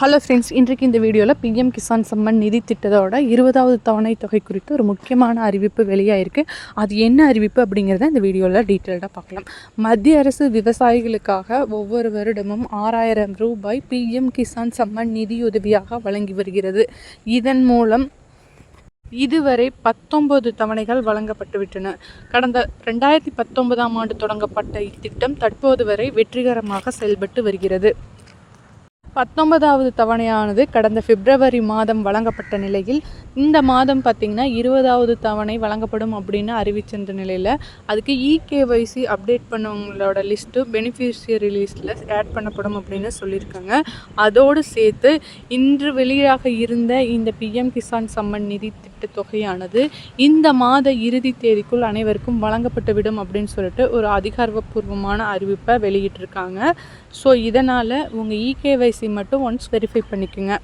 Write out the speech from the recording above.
Hello friends இன்றைக்கு இந்த வீடியோவில் பிஎம் கிசான் சம்மன் நிதி திட்டத்தோட இருபதாவது தவணை தொகை குறித்து ஒரு முக்கியமான அறிவிப்பு வெளியாகிருக்கு அது என்ன அறிவிப்பு அப்படிங்கிறத இந்த வீடியோவில் டீட்டெயில்டாக பார்க்கலாம். மத்திய அரசு விவசாயிகளுக்காக ஒவ்வொரு வருடமும் ஆறாயிரம் ரூபாய் பிஎம் கிசான் சம்மன் நிதியுதவியாக வழங்கி வருகிறது. இதன் மூலம் இதுவரை பத்தொன்பது தவணைகள் வழங்கப்பட்டுவிட்டன கடந்த ரெண்டாயிரத்தி பத்தொன்பதாம் ஆண்டு தொடங்கப்பட்ட இத்திட்டம் தற்போது வரை வெற்றிகரமாக செயல்பட்டு வருகிறது. பத்தொன்பதாவது தவணையானது கடந்த பிப்ரவரி மாதம் வழங்கப்பட்ட நிலையில் இந்த மாதம் பார்த்திங்கன்னா இருபதாவது தவணை வழங்கப்படும் அப்படின்னு அறிவிச்சிருந்த நிலையில் அதுக்கு இகேஒய்சி அப்டேட் பண்ணவங்களோட லிஸ்ட்டு பெனிஃபிஷியரி லிஸ்ட்டில் ஆட் பண்ணப்படும் அப்படின்னு சொல்லியிருக்காங்க. அதோடு சேர்த்து இன்று வெளியாக இருந்த இந்த பிஎம் கிசான் சம்மன் நிதி திட்ட தொகையானது இந்த மாத இறுதி தேதிக்குள் அனைவருக்கும் வழங்கப்பட்டுவிடும் அப்படின்னு சொல்லிட்டு ஒரு அதிகாரப்பூர்வமான அறிவிப்பை வெளியிட்டிருக்காங்க. ஸோ இதனால் உங்கள் இகேஒய்சி மட்டும் ஒன்ஸ் வெரிஃபை பண்ணிக்கோங்க.